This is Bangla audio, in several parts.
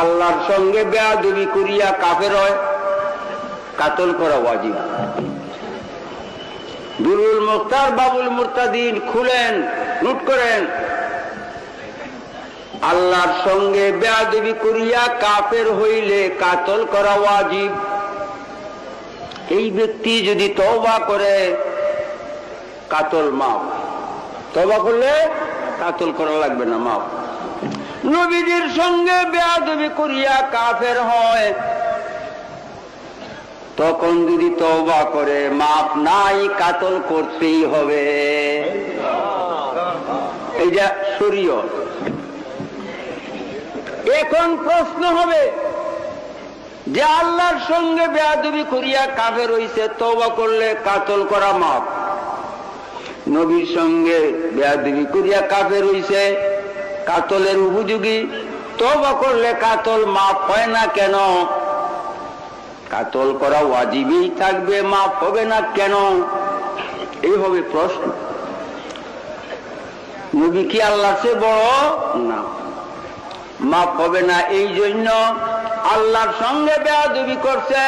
আল্লাহর সঙ্গে বেয়াদবি করিয়া কাফের হয়, কাতল করা ওয়াজিব। দুরুল মুখতার, বাবুল মুরতাদিন খুলেন নোট করেন। আল্লাহর সঙ্গে বেয়াদবি করিয়া কাফের হইলে কাতল করা ওয়াজিব। এই ব্যক্তি যদি তবা করে, কাতল মাপ তবা করলে কাতল করা লাগবে না মাপ নবীজির সঙ্গে বেয়াদবি করিয়া কাফের হয়। তখন যদি তওবা করে, মাপ নাই কাতল করতেই হবে। এইটা শরীয় এখন প্রশ্ন হবে, যে আল্লাহর সঙ্গে বেয়াদবি করিয়া কাফের হইছে তবা করলে কাতল করা মাপ? নবীর সঙ্গে বেয়াদবি করিয়া কাফের হইছে কাতলের উপযোগী। তওবা করলে কাতল মাপ হয় না কেন? কাতল করা ওয়াজিবই থাকবে মাপ হবে না কেন? এই হবে প্রশ্ন। নবী কি আল্লাহ সে বড়? না। মাপ হবে না এই জন্য আল্লাহর সঙ্গে বেয়াদবি করছে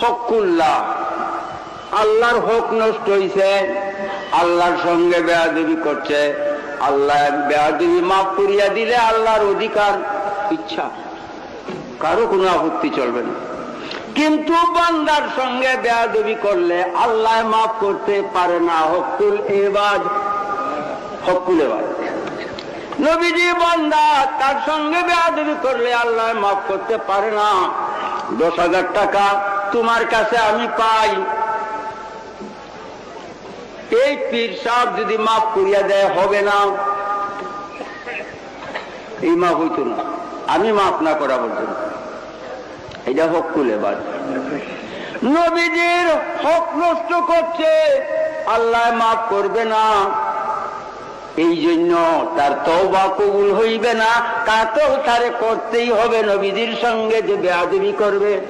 হকুল্লাহ। আল্লাহর হক নষ্ট হইছে, আল্লাহর সঙ্গে বেয়াদবি করছে। আল্লাহ বেয়াদবি মাফ করিয়া দিলে আল্লাহর অধিকার, ইচ্ছা। কারও কোনো আপত্তি চলবে না। কিন্তু বান্দার সঙ্গে বেয়াদবি করলে আল্লাহ মাফ করতে পারে না। হকুল এবাজ হকুল এবাজ নবীজি বান্দা তার সঙ্গে বেয়াদবি করলে আল্লাহ মাফ করতে পারে না। দশ হাজার টাকা তোমার কাছে আমি পাই। এই পীর সাহেব যদি মাফ করিয়া দেয়, হবে না। এই মাফ হইতো না। আমি মাফ না করা পর্যন্ত। এটা হক কুলে বাদ নবীজির হক নষ্ট করছে। আল্লাহ মাফ করবে না। এই জন্য তার তওবা কবুল হইবে না। তা তো তারে করতেই হবে নবীজির সঙ্গে যে বেয়াদবি করবে।